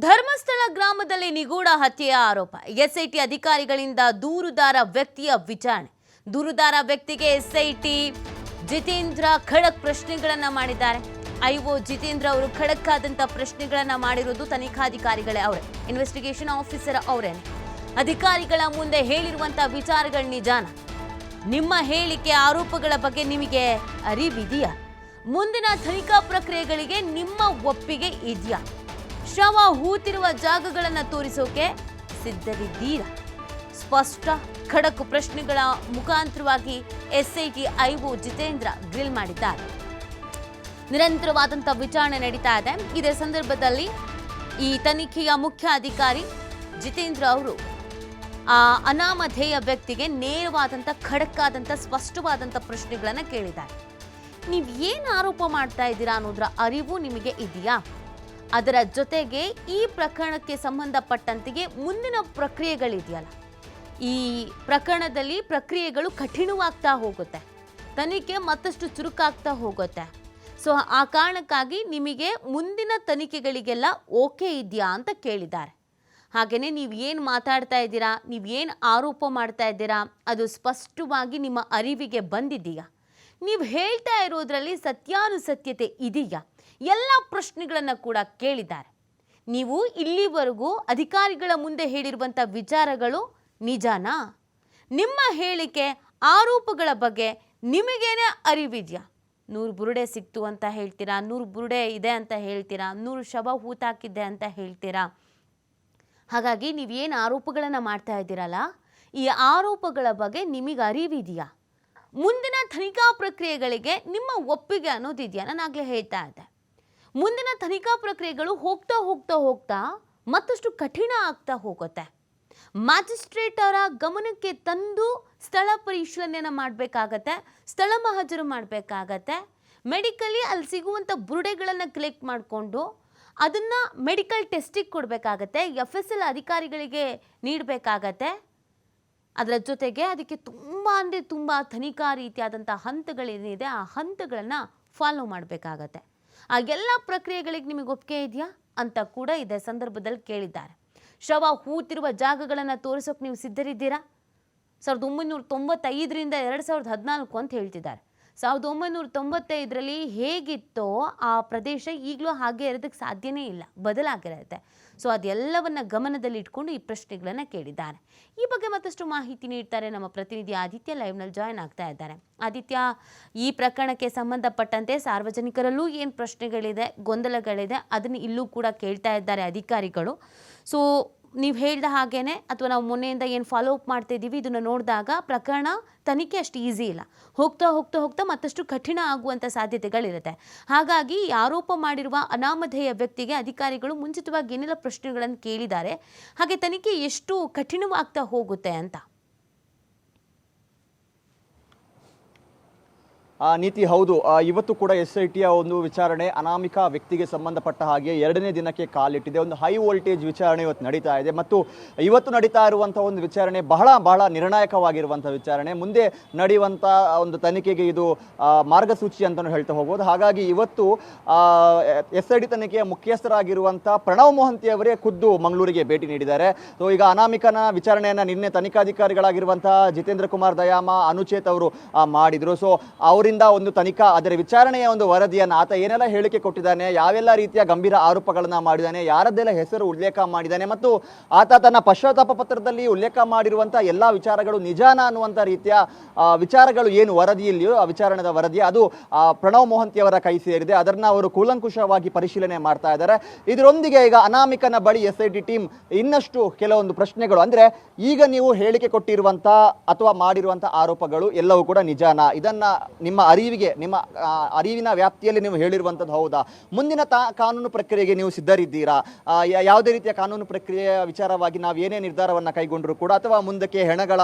ಧರ್ಮಸ್ಥಳ ಗ್ರಾಮದಲ್ಲಿ ನಿಗೂಢ ಹತ್ಯೆಯ ಆರೋಪ. ಎಸ್ಐಟಿ ಅಧಿಕಾರಿಗಳಿಂದ ದೂರುದಾರ ವ್ಯಕ್ತಿಯ ವಿಚಾರಣೆ. ದೂರುದಾರ ವ್ಯಕ್ತಿಗೆ ಎಸ್ಐಟಿ ಜಿತೇಂದ್ರ ಖಡಕ್ ಪ್ರಶ್ನೆಗಳನ್ನ ಮಾಡಿದ್ದಾರೆ. ಐಒ ಜಿತೇಂದ್ರ ಅವರು ಖಡಕ್ ಆದಂತ ಪ್ರಶ್ನೆಗಳನ್ನ ಮಾಡಿರೋದು ತನಿಖಾಧಿಕಾರಿಗಳೇ ಅವರೇ. ಇನ್ವೆಸ್ಟಿಗೇಷನ್ ಆಫೀಸರ್ ಅವರೇನೆ. ಅಧಿಕಾರಿಗಳ ಮುಂದೆ ಹೇಳಿರುವಂತ ವಿಚಾರಗಳು ನಿಜಾನ? ನಿಮ್ಮ ಹೇಳಿಕೆ ಆರೋಪಗಳ ಬಗ್ಗೆ ನಿಮಗೆ ಅರಿವಿದೆಯಾ? ಮುಂದಿನ ತನಿಖಾ ಪ್ರಕ್ರಿಯೆಗಳಿಗೆ ನಿಮ್ಮ ಒಪ್ಪಿಗೆ ಇದೆಯಾ? ಶವ ಹೂತಿರುವ ಜಾಗಗಳನ್ನು ತೋರಿಸೋಕೆ ಸಿದ್ಧರಿದ್ದೀರಾ? ಸ್ಪಷ್ಟ ಖಡಕ್ ಪ್ರಶ್ನೆಗಳ ಮುಖಾಂತರವಾಗಿ ಎಸ್ಐಟಿ ಐಒ ಜಿತೇಂದ್ರ ಗ್ರಿಲ್ ಮಾಡಿದ್ದಾರೆ. ನಿರಂತರವಾದಂಥ ವಿಚಾರಣೆ ನಡೀತಾ ಇದೆ. ಇದೇ ಸಂದರ್ಭದಲ್ಲಿ ಈ ತನಿಖೆಯ ಮುಖ್ಯ ಅಧಿಕಾರಿ ಜಿತೇಂದ್ರ ಅವರು ಆ ಅನಾಮಧೇಯ ವ್ಯಕ್ತಿಗೆ ನೇರವಾದಂಥ ಖಡಕ್ಕಾದಂಥ ಸ್ಪಷ್ಟವಾದಂಥ ಪ್ರಶ್ನೆಗಳನ್ನು ಕೇಳಿದ್ದಾರೆ. ನೀವು ಏನು ಆರೋಪ ಮಾಡ್ತಾ ಇದ್ದೀರಾ ಅನ್ನೋದ್ರ ಅರಿವು ನಿಮಗೆ ಇದೆಯಾ? ಅದರ ಜೊತೆಗೆ ಈ ಪ್ರಕರಣಕ್ಕೆ ಸಂಬಂಧಪಟ್ಟಂತೆಗೆ ಮುಂದಿನ ಪ್ರಕ್ರಿಯೆಗಳಿದೆಯಲ್ಲ. ಈ ಪ್ರಕರಣದಲ್ಲಿ ಪ್ರಕ್ರಿಯೆಗಳು ಕಠಿಣವಾಗ್ತಾ ಹೋಗುತ್ತೆ. ತನಿಖೆ ಮತ್ತಷ್ಟು ಚುರುಕಾಗ್ತಾ ಹೋಗುತ್ತೆ. ಸೊ, ಆ ಕಾರಣಕ್ಕಾಗಿ ನಿಮಗೆ ಮುಂದಿನ ತನಿಖೆಗಳಿಗೆಲ್ಲ ಓಕೆ ಇದೆಯಾ ಅಂತ ಕೇಳಿದ್ದಾರೆ. ಹಾಗೆಯೇ ನೀವು ಏನು ಮಾತಾಡ್ತಾ ಇದ್ದೀರಾ, ನೀವು ಏನು ಆರೋಪ ಮಾಡ್ತಾ ಇದ್ದೀರಾ, ಅದು ಸ್ಪಷ್ಟವಾಗಿ ನಿಮ್ಮ ಅರಿವಿಗೆ ಬಂದಿದೆಯಾ ನೀವು ಹೇಳ್ತಾ ಇರೋದ್ರಲ್ಲಿ ಸತ್ಯಾನುಸತ್ಯತೆ ಇದೆಯಾ? ಎಲ್ಲ ಪ್ರಶ್ನೆಗಳನ್ನು ಕೂಡ ಕೇಳಿದ್ದಾರೆ. ನೀವು ಇಲ್ಲಿವರೆಗೂ ಅಧಿಕಾರಿಗಳ ಮುಂದೆ ಹೇಳಿರುವಂಥ ವಿಚಾರಗಳು ನಿಜಾನಾ? ನಿಮ್ಮ ಹೇಳಿಕೆ ಆರೋಪಗಳ ಬಗ್ಗೆ ನಿಮಗೇನೆ ಅರಿವಿದೆಯಾ? ನೂರು ಬುರುಡೆ ಸಿಕ್ತು ಅಂತ ಹೇಳ್ತೀರಾ? ನೂರು ಬುರುಡೆ ಇದೆ ಅಂತ ಹೇಳ್ತೀರಾ? ನೂರು ಶವ ಹೂತಾಕಿದ್ದೆ ಅಂತ ಹೇಳ್ತೀರಾ? ಹಾಗಾಗಿ ನೀವೇನು ಆರೋಪಗಳನ್ನು ಮಾಡ್ತಾ ಇದ್ದೀರಲ್ಲ, ಈ ಆರೋಪಗಳ ಬಗ್ಗೆ ನಿಮಗೆ ಅರಿವಿದೆಯಾ? ಮುಂದಿನ ತನಿಖಾ ಪ್ರಕ್ರಿಯೆಗಳಿಗೆ ನಿಮ್ಮ ಒಪ್ಪಿಗೆ ಅನ್ನೋದಿದೆಯಾ? ನಾನು ಆಗಲೇ ಹೇಳ್ತಾ ಇದ್ದೆ. ಮುಂದಿನ ತನಿಖಾ ಪ್ರಕ್ರಿಯೆಗಳು ಹೋಗ್ತಾ ಹೋಗ್ತಾ ಹೋಗ್ತಾ ಮತ್ತಷ್ಟು ಕಠಿಣ ಆಗ್ತಾ ಹೋಗುತ್ತೆ. ಮ್ಯಾಜಿಸ್ಟ್ರೇಟ್ ಅವರ ಗಮನಕ್ಕೆ ತಂದು ಸ್ಥಳ ಪರಿಶೀಲನೆಯನ್ನು ಮಾಡಬೇಕಾಗತ್ತೆ, ಸ್ಥಳ ಮಹಜರು ಮಾಡಬೇಕಾಗತ್ತೆ. ಮೆಡಿಕಲಿ ಅಲ್ಲಿ ಸಿಗುವಂಥ ಬುರುಡೆಗಳನ್ನು ಕಲೆಕ್ಟ್ ಮಾಡಿಕೊಂಡು ಅದನ್ನು ಮೆಡಿಕಲ್ ಟೆಸ್ಟಿಗೆ ಕೊಡಬೇಕಾಗತ್ತೆ ಎಫ್ ಎಸ್ ಎಲ್ ಅಧಿಕಾರಿಗಳಿಗೆ ನೀಡಬೇಕಾಗತ್ತೆ. ಅದರ ಜೊತೆಗೆ ಅದಕ್ಕೆ ತುಂಬ ಅಂದರೆ ತುಂಬ ತನಿಖಾ ರೀತಿಯಾದಂಥ ಹಂತಗಳೇನಿದೆ ಆ ಹಂತಗಳನ್ನು ಫಾಲೋ ಮಾಡಬೇಕಾಗತ್ತೆ. ಆ ಎಲ್ಲ ಪ್ರಕ್ರಿಯೆಗಳಿಗೆ ನಿಮಗೆ ಒಪ್ಪಿಗೆ ಇದೆಯಾ ಅಂತ ಕೂಡ ಇದೇ ಸಂದರ್ಭದಲ್ಲಿ ಕೇಳಿದ್ದಾರೆ. ಶವ ಹೂತಿರುವ ಜಾಗಗಳನ್ನು ತೋರಿಸೋಕೆ ನೀವು ಸಿದ್ಧರಿದ್ದೀರಾ? ಸಾವಿರದ ಒಂಬೈನೂರ ತೊಂಬತ್ತೈದರಿಂದ ಎರಡು ಸಾವಿರದ ಹದಿನಾಲ್ಕು ಅಂತ ಹೇಳ್ತಿದ್ದಾರೆ. ಸಾವಿರದ ಒಂಬೈನೂರ ತೊಂಬತ್ತೈದರಲ್ಲಿ ಹೇಗಿತ್ತೋ ಆ ಪ್ರದೇಶ ಈಗಲೂ ಹಾಗೆ ಇರೋದಕ್ಕೆ ಸಾಧ್ಯನೇ ಇಲ್ಲ, ಬದಲಾಗಿರುತ್ತೆ. ಸೊ ಅದೆಲ್ಲವನ್ನು ಗಮನದಲ್ಲಿ ಇಟ್ಕೊಂಡು ಈ ಪ್ರಶ್ನೆಗಳನ್ನು ಕೇಳಿದ್ದಾರೆ. ಈ ಬಗ್ಗೆ ಮತ್ತಷ್ಟು ಮಾಹಿತಿ ನೀಡ್ತಾರೆ ನಮ್ಮ ಪ್ರತಿನಿಧಿ ಆದಿತ್ಯ ಲೈವ್ನಲ್ಲಿ ಜಾಯ್ನ್ ಆಗ್ತಾ ಇದ್ದಾರೆ. ಆದಿತ್ಯ, ಈ ಪ್ರಕರಣಕ್ಕೆ ಸಂಬಂಧಪಟ್ಟಂತೆ ಸಾರ್ವಜನಿಕರಲ್ಲೂ ಏನು ಪ್ರಶ್ನೆಗಳಿದೆ, ಗೊಂದಲಗಳಿದೆ, ಅದನ್ನು ಇಲ್ಲೂ ಕೂಡ ಕೇಳ್ತಾ ಇದ್ದಾರೆ ಅಧಿಕಾರಿಗಳು. ಸೊ ನೀವು ಹೇಳಿದ ಹಾಗೇನೆ ಅಥವಾ ನಾವು ಮೊನ್ನೆಯಿಂದ ಏನು ಫಾಲೋ ಅಪ್ ಮಾಡ್ತಾ ಇದ್ದೀವಿ, ಇದನ್ನು ನೋಡಿದಾಗ ಪ್ರಕರಣ ತನಿಖೆ ಅಷ್ಟು ಈಸಿ ಇಲ್ಲ. ಹೋಗ್ತಾ ಹೋಗ್ತಾ ಹೋಗ್ತಾ ಮತ್ತಷ್ಟು ಕಠಿಣ ಆಗುವಂಥ ಸಾಧ್ಯತೆಗಳಿರುತ್ತೆ. ಹಾಗಾಗಿ ಆರೋಪ ಮಾಡಿರುವ ಅನಾಮಧೇಯ ವ್ಯಕ್ತಿಗೆ ಅಧಿಕಾರಿಗಳು ಮುಂಚಿತವಾಗಿ ಏನೆಲ್ಲ ಪ್ರಶ್ನೆಗಳನ್ನು ಕೇಳಿದ್ದಾರೆ, ಹಾಗೆ ತನಿಖೆ ಎಷ್ಟು ಕಠಿಣವಾಗ್ತಾ ಹೋಗುತ್ತೆ ಅಂತ. ನೀತಿ ಹೌದು. ಇವತ್ತು ಕೂಡ ಎಸ್ ಐ ಟಿಯ ಒಂದು ವಿಚಾರಣೆ ಅನಾಮಿಕ ವ್ಯಕ್ತಿಗೆ ಸಂಬಂಧಪಟ್ಟ ಹಾಗೆ ಎರಡನೇ ದಿನಕ್ಕೆ ಕಾಲಿಟ್ಟಿದೆ. ಒಂದು ಹೈ ವೋಲ್ಟೇಜ್ ವಿಚಾರಣೆ ಇವತ್ತು ನಡೀತಾ ಇದೆ. ಮತ್ತು ಇವತ್ತು ನಡೀತಾ ಇರುವಂಥ ಒಂದು ವಿಚಾರಣೆ ಬಹಳ ಬಹಳ ನಿರ್ಣಾಯಕವಾಗಿರುವಂಥ ವಿಚಾರಣೆ. ಮುಂದೆ ನಡೆಯುವಂಥ ಒಂದು ತನಿಖೆಗೆ ಇದು ಮಾರ್ಗಸೂಚಿ ಅಂತಲೂ ಹೇಳ್ತಾ ಹೋಗ್ಬೋದು. ಹಾಗಾಗಿ ಇವತ್ತು ಎಸ್ ಐ ಡಿ ತನಿಖೆಯ ಮುಖ್ಯಸ್ಥರಾಗಿರುವಂಥ ಪ್ರಣವ್ ಮೊಹಂತಿ ಅವರೇ ಖುದ್ದು ಮಂಗಳೂರಿಗೆ ಭೇಟಿ ನೀಡಿದ್ದಾರೆ. ಸೊ ಈಗ ಅನಾಮಿಕನ ವಿಚಾರಣೆಯನ್ನು ನಿನ್ನೆ ತನಿಖಾಧಿಕಾರಿಗಳಾಗಿರುವಂಥ ಜಿತೇಂದ್ರ ಕುಮಾರ್ ದಯಾಮ, ಅನುಚೇತ್ ಅವರು ಮಾಡಿದರು. ಸೊ ಸೊ ಅವರಿಂದ ಒಂದು ತನಿಖಾ ಅದರ ವಿಚಾರಣೆಯ ಒಂದು ವರದಿಯನ್ನು ಆತ ಏನೆಲ್ಲ ಹೇಳಿಕೆ ಕೊಟ್ಟಿದ್ದಾನೆ, ಯಾವೆಲ್ಲ ರೀತಿಯ ಗಂಭೀರ ಆರೋಪಗಳನ್ನ ಮಾಡಿದ್ದಾನೆ, ಯಾರದ್ದೆಲ್ಲ ಹೆಸರು ಉಲ್ಲೇಖ ಮಾಡಿದ್ದಾನೆ ಮತ್ತು ಆತ ತನ್ನ ಪಶ್ಚಾತ್ತಾಪ ಪತ್ರದಲ್ಲಿ ಉಲ್ಲೇಖ ಮಾಡಿರುವಂತಹ ಎಲ್ಲ ವಿಚಾರಗಳು ನಿಜಾನ ಅನ್ನುವಂಥ ರೀತಿಯ ವಿಚಾರಗಳು ಏನು ವರದಿಯಲ್ಲಿಯೋ, ಆ ವಿಚಾರಣದ ವರದಿ ಅದು ಪ್ರಣವ್ ಮೋಹಂತಿಯವರ ಕೈ ಸೇರಿದೆ. ಅದನ್ನ ಅವರು ಕೂಲಂಕುಷವಾಗಿ ಪರಿಶೀಲನೆ ಮಾಡ್ತಾ ಇದ್ದಾರೆ. ಇದರೊಂದಿಗೆ ಈಗ ಅನಾಮಿಕನ ಬಳಿ ಎಸ್ ಐ ಟಿ ಟೀಮ್ ಇನ್ನಷ್ಟು ಕೆಲವೊಂದು ಪ್ರಶ್ನೆಗಳು. ಅಂದ್ರೆ ಈಗ ನೀವು ಹೇಳಿಕೆ ಕೊಟ್ಟಿರುವಂಥ ಅಥವಾ ಮಾಡಿರುವಂಥ ಆರೋಪಗಳು ಎಲ್ಲವೂ ಕೂಡ ನಿಜಾನ. ಇದನ್ನ ನಿಮ್ಮ ಅರಿವಿಗೆ, ನಿಮ್ಮ ಅರಿವಿನ ವ್ಯಾಪ್ತಿಯಲ್ಲಿ ನೀವು ಹೇಳಿರುವಂಥದ್ದು ಹೌದಾ? ಮುಂದಿನ ತಾ, ಕಾನೂನು ಪ್ರಕ್ರಿಯೆಗೆ ನೀವು ಸಿದ್ಧರಿದ್ದೀರಾ? ಯಾವುದೇ ರೀತಿಯ ಕಾನೂನು ಪ್ರಕ್ರಿಯೆಯ ವಿಚಾರವಾಗಿ ನಾವು ಏನೇ ನಿರ್ಧಾರವನ್ನು ಕೈಗೊಂಡರೂ ಕೂಡ, ಅಥವಾ ಮುಂದಕ್ಕೆ ಹೆಣಗಳ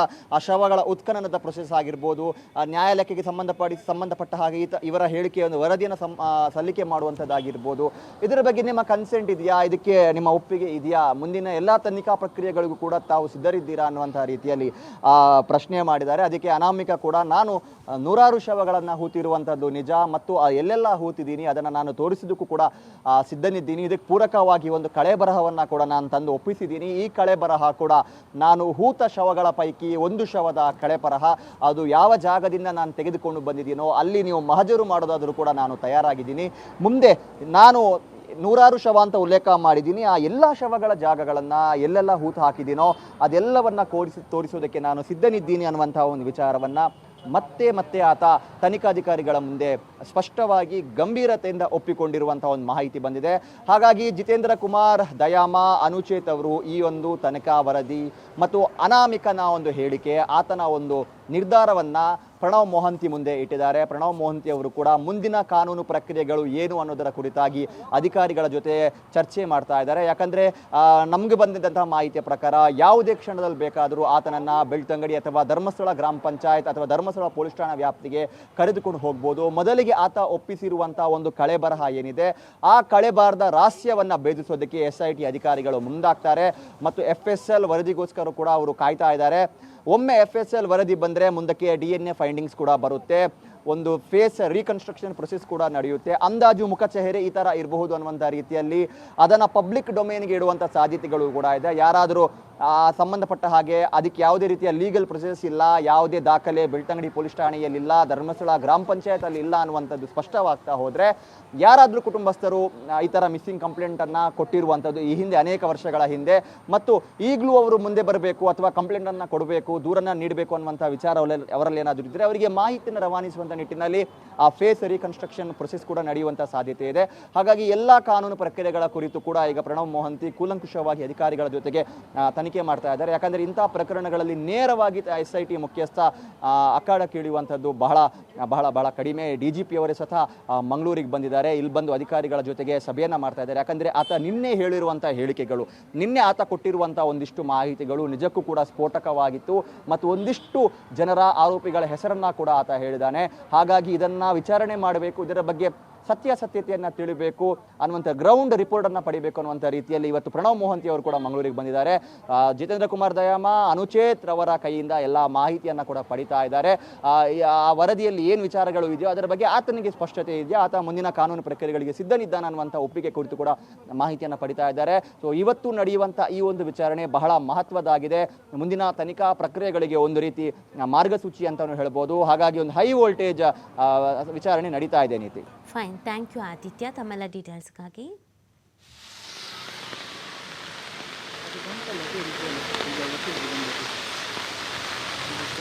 ಶವಗಳ ಉತ್ಖನನದ ಪ್ರೊಸೆಸ್ ಆಗಿರ್ಬೋದು ನ್ಯಾಯಾಲಯಕ್ಕೆ ಸಂಬಂಧಪಡಿ, ಸಂಬಂಧಪಟ್ಟ ಹಾಗೆ ಇವರ ಹೇಳಿಕೆಯ ಒಂದು ವರದಿಯನ್ನು ಸಂ ಸಲ್ಲಿಕೆ ಮಾಡುವಂಥದ್ದಾಗಿರ್ಬೋದು. ಇದರ ಬಗ್ಗೆ ನಿಮ್ಮ ಕನ್ಸೆಂಟ್ ಇದೆಯಾ? ಇದಕ್ಕೆ ನಿಮ್ಮ ಒಪ್ಪಿಗೆ ಇದೆಯಾ? ಮುಂದಿನ ಎಲ್ಲ ತನಿಖಾ ಪ್ರಕ್ರಿಯೆಗಳಿಗೂ ಕೂಡ ತಾವು ಸಿದ್ಧರಿದ್ದೀರಾ ಅನ್ನುವಂಥ ರೀತಿಯಲ್ಲಿ ಪ್ರಶ್ನೆ ಮಾಡಿದ್ದಾರೆ. ಅದಕ್ಕೆ ಅನಾಮಿಕ ಕೂಡ ನಾನು ನೂರಾರು ಶವಗಳ ಶವಗಳನ್ನು ಹೂತಿರುವಂಥದ್ದು ನಿಜ ಮತ್ತು ಆ ಎಲ್ಲೆಲ್ಲ ಹೂತಿದ್ದೀನಿ, ಅದನ್ನು ನಾನು ತೋರಿಸಿದ್ದಕ್ಕೂ ಕೂಡ ಸಿದ್ಧನಿದ್ದೀನಿ. ಇದಕ್ಕೆ ಪೂರಕವಾಗಿ ಒಂದು ಕಳೆ ಬರಹವನ್ನು ಕೂಡ ನಾನು ತಂದು ಒಪ್ಪಿಸಿದ್ದೀನಿ. ಈ ಕಳೆ ಬರಹ ಕೂಡ ನಾನು ಹೂತ ಶವಗಳ ಪೈಕಿ ಒಂದು ಶವದ ಕಳೆ ಬರಹ. ಅದು ಯಾವ ಜಾಗದಿಂದ ನಾನು ತೆಗೆದುಕೊಂಡು ಬಂದಿದ್ದೀನೋ, ಅಲ್ಲಿ ನೀವು ಮಹಜರು ಮಾಡೋದಾದರೂ ಕೂಡ ನಾನು ತಯಾರಾಗಿದ್ದೀನಿ. ಮುಂದೆ ನಾನು ನೂರಾರು ಶವ ಅಂತ ಉಲ್ಲೇಖ ಮಾಡಿದ್ದೀನಿ. ಆ ಎಲ್ಲ ಶವಗಳ ಜಾಗಗಳನ್ನು ಎಲ್ಲೆಲ್ಲ ಹೂತು ಹಾಕಿದ್ದೀನೋ, ಅದೆಲ್ಲವನ್ನ ಕೋರಿಸಿ, ತೋರಿಸೋದಕ್ಕೆ ನಾನು ಸಿದ್ಧನಿದ್ದೀನಿ ಅನ್ನುವಂಥ ಒಂದು ವಿಚಾರವನ್ನು ಮತ್ತೆ ಮತ್ತೆ ಆತ ತನಿಖಾಧಿಕಾರಿಗಳ ಮುಂದೆ ಸ್ಪಷ್ಟವಾಗಿ ಗಂಭೀರತೆಯಿಂದ ಒಪ್ಪಿಕೊಂಡಿರುವಂತಹ ಒಂದು ಮಾಹಿತಿ ಬಂದಿದೆ. ಹಾಗಾಗಿ ಜಿತೇಂದ್ರ ಕುಮಾರ್, ದಯಾಮ, ಅನುಚೇತ್ ಅವರು ಈ ಒಂದು ತನಿಖಾ ವರದಿ ಮತ್ತು ಅನಾಮಿಕನ ಒಂದು ಹೇಳಿಕೆ, ಆತನ ಒಂದು ನಿರ್ಧಾರವನ್ನ ಪ್ರಣವ್ ಮೋಹಂತಿ ಮುಂದೆ ಇಟ್ಟಿದ್ದಾರೆ. ಪ್ರಣವ್ ಮೊಹಂತಿ ಅವರು ಕೂಡ ಮುಂದಿನ ಕಾನೂನು ಪ್ರಕ್ರಿಯೆಗಳು ಏನು ಅನ್ನೋದರ ಕುರಿತಾಗಿ ಅಧಿಕಾರಿಗಳ ಜೊತೆ ಚರ್ಚೆ ಮಾಡ್ತಾ ಇದ್ದಾರೆ. ಯಾಕಂದ್ರೆ ನಮಗೆ ಬಂದಿದ್ದಂತಹ ಮಾಹಿತಿಯ ಪ್ರಕಾರ ಯಾವುದೇ ಕ್ಷಣದಲ್ಲಿ ಬೇಕಾದರೂ ಆತನನ್ನ ಬೆಳ್ತಂಗಡಿ ಅಥವಾ ಧರ್ಮಸ್ಥಳ ಗ್ರಾಮ ಪಂಚಾಯತ್ ಅಥವಾ ಧರ್ಮಸ್ಥಳ ಪೊಲೀಸ್ ಠಾಣಾ ವ್ಯಾಪ್ತಿಗೆ ಕರೆದುಕೊಂಡು ಹೋಗ್ಬೋದು. ಮೊದಲಿಗೆ ಆತ ಒಪ್ಪಿಸಿರುವಂತಹ ಒಂದು ಕಳೆ ಬರಹ ಏನಿದೆ, ಆ ಕಳೆ ರಹಸ್ಯವನ್ನ ಭೇದಿಸೋದಕ್ಕೆ ಎಸ್ ಐ ಟಿ ಅಧಿಕಾರಿಗಳು ಮುಂದಾಗ್ತಾರೆ ಮತ್ತು ಎಫ್ ಎಸ್ ಎಲ್ ವರದಿಗೋಸ್ಕರ ಕೂಡ ಅವರು ಕಾಯ್ತಾ ಇದ್ದಾರೆ. ಒಮ್ಮೆ ಎಫ್ ಎಸ್ ಎಲ್ ವರದಿ ಬಂದರೆ ಮುಂದಕ್ಕೆ ಡಿ ಎನ್ ಎ ಫೈಂಡಿಂಗ್ಸ್ ಕೂಡ ಬರುತ್ತೆ. ಒಂದು ಫೇಸ್ ರೀಕನ್ಸ್ಟ್ರಕ್ಷನ್ ಪ್ರೊಸೆಸ್ ಕೂಡ ನಡೆಯುತ್ತೆ. ಅಂದಾಜು ಮುಖಚೆಹರೆ ಈ ಥರ ಇರಬಹುದು ಅನ್ನುವಂಥ ರೀತಿಯಲ್ಲಿ ಅದನ್ನು ಪಬ್ಲಿಕ್ ಡೊಮೇನ್ಗೆ ಇಡುವಂಥ ಸಾಧ್ಯತೆಗಳು ಕೂಡ ಇದೆ. ಯಾರಾದರೂ ಸಂಬಂಧಪಟ್ಟ ಹಾಗೆ ಅದಕ್ಕೆ ಯಾವುದೇ ರೀತಿಯ ಲೀಗಲ್ ಪ್ರೊಸೆಸ್ ಇಲ್ಲ, ಯಾವುದೇ ದಾಖಲೆ ಬೆಳ್ತಂಗಡಿ ಪೊಲೀಸ್ ಠಾಣೆಯಲ್ಲಿಲ್ಲ ಧರ್ಮಸ್ಥಳ ಗ್ರಾಮ ಪಂಚಾಯತಲ್ಲಿ ಇಲ್ಲ ಅನ್ನುವಂಥದ್ದು ಸ್ಪಷ್ಟವಾಗ್ತಾ ಹೋದರೆ ಯಾರಾದರೂ ಕುಟುಂಬಸ್ಥರು ಈ ಥರ ಮಿಸ್ಸಿಂಗ್ ಕಂಪ್ಲೇಂಟನ್ನು ಕೊಟ್ಟಿರುವಂಥದ್ದು ಈ ಹಿಂದೆ ಅನೇಕ ವರ್ಷಗಳ ಹಿಂದೆ. ಮತ್ತು ಈಗಲೂ ಅವರು ಮುಂದೆ ಬರಬೇಕು ಅಥವಾ ಕಂಪ್ಲೇಂಟನ್ನು ಕೊಡಬೇಕು, ದೂರನ್ನು ನೀಡಬೇಕು ಅನ್ನುವಂಥ ವಿಚಾರ ಅವರಲ್ಲಿ ಏನಾದರೂ ಇದ್ದರೆ ಅವರಿಗೆ ಮಾಹಿತಿಯನ್ನು ರವಾನಿಸುವಂಥ ನಿಟ್ಟಿನಲ್ಲಿ ಆ ಫೇಸ್ ರೀಕನ್ಸ್ಟ್ರಕ್ಷನ್ ಪ್ರೊಸೆಸ್ ಕೂಡ ನಡೆಯುವಂಥ ಸಾಧ್ಯತೆ ಇದೆ. ಹಾಗಾಗಿ ಎಲ್ಲ ಕಾನೂನು ಪ್ರಕ್ರಿಯೆಗಳ ಕುರಿತು ಕೂಡ ಈಗ ಪ್ರಣವ್ ಮೋಹಂತಿ ಕೂಲಂಕುಷವಾಗಿ ಅಧಿಕಾರಿಗಳ ಜೊತೆಗೆ ತನಿಖೆ ಮಾಡ್ತಾ ಇದ್ದಾರೆ. ಯಾಕಂದರೆ ಇಂತಹ ಪ್ರಕರಣಗಳಲ್ಲಿ ನೇರವಾಗಿ ಎಸ್ ಐ ಟಿ ಮುಖ್ಯಸ್ಥ ಆ, ಅಖಾಡಕ್ಕೆ ಇಳಿಯುವಂಥದ್ದು ಬಹಳ ಬಹಳ ಬಹಳ ಕಡಿಮೆ. ಡಿ ಜಿ ಪಿ ಅವರೇ ಸ್ವತಃ ಮಂಗಳೂರಿಗೆ ಬಂದಿದ್ದಾರೆ. ಇಲ್ಲಿ ಬಂದು ಅಧಿಕಾರಿಗಳ ಜೊತೆಗೆ ಸಭೆಯನ್ನು ಮಾಡ್ತಾ ಇದ್ದಾರೆ. ಯಾಕಂದರೆ ಆತ ನಿನ್ನೆ ಹೇಳಿರುವಂಥ ಹೇಳಿಕೆಗಳು ನಿನ್ನೆ ಆತ ಕೊಟ್ಟಿರುವಂಥ ಒಂದಿಷ್ಟು ಮಾಹಿತಿಗಳು ನಿಜಕ್ಕೂ ಕೂಡ ಸ್ಫೋಟಕವಾಗಿತ್ತು. ಮತ್ತು ಒಂದಿಷ್ಟು ಜನರ ಆರೋಪಿಗಳ ಹೆಸರನ್ನ ಕೂಡ ಆತ ಹೇಳಿದ್ದಾನೆ. ಹಾಗಾಗಿ ಇದನ್ನ ವಿಚಾರಣೆ ಮಾಡಬೇಕು. ಇದರ ಬಗ್ಗೆ ಸತ್ಯಾಸತ್ಯತೆಯನ್ನು ತಿಳಿಬೇಕು ಅನ್ನುವಂಥ ಗ್ರೌಂಡ್ ರಿಪೋರ್ಟನ್ನು ಪಡಿಬೇಕು ಅನ್ನುವಂಥ ರೀತಿಯಲ್ಲಿ ಇವತ್ತು ಪ್ರಣವ್ ಮೋಹಂತಿ ಅವರು ಕೂಡ ಮಂಗಳೂರಿಗೆ ಬಂದಿದ್ದಾರೆ. ಜಿತೇಂದ್ರ ಕುಮಾರ್ ದಯಾಮ ಅನುಚೇತ್ ರವರ ಕೈಯಿಂದ ಎಲ್ಲ ಮಾಹಿತಿಯನ್ನು ಕೂಡ ಪಡಿತಾ ಇದ್ದಾರೆ. ಆ, ವರದಿಯಲ್ಲಿ ಏನು ವಿಚಾರಗಳು ಇದೆಯೋ ಅದರ ಬಗ್ಗೆ ಆತನಿಗೆ ಸ್ಪಷ್ಟತೆ ಇದೆಯಾ? ಆತ ಮುಂದಿನ ಕಾನೂನು ಪ್ರಕ್ರಿಯೆಗಳಿಗೆ ಸಿದ್ಧನಿದ್ದಾನ ಅನ್ನುವಂಥ ಒಪ್ಪಿಗೆ ಕುರಿತು ಕೂಡ ಮಾಹಿತಿಯನ್ನು ಪಡಿತಾ ಇದ್ದಾರೆ. ಸೊ ಇವತ್ತು ನಡೆಯುವಂಥ ಈ ಒಂದು ವಿಚಾರಣೆ ಬಹಳ ಮಹತ್ವದಾಗಿದೆ. ಮುಂದಿನ ತನಿಖಾ ಪ್ರಕ್ರಿಯೆಗಳಿಗೆ ಒಂದು ರೀತಿ ಮಾರ್ಗಸೂಚಿ ಅಂತಲೂ ಹೇಳ್ಬೋದು. ಹಾಗಾಗಿ ಒಂದು ಹೈ ವೋಲ್ಟೇಜ್ ವಿಚಾರಣೆ ನಡೀತಾ ಇದೆ ನೀತಿ. Fine ಥ್ಯಾಂಕ್ ಯು ಆದಿತ್ಯ ತಮ್ಮೆಲ್ಲ ಡೀಟೇಲ್ಸ್ಗಾಗಿ ಈಗ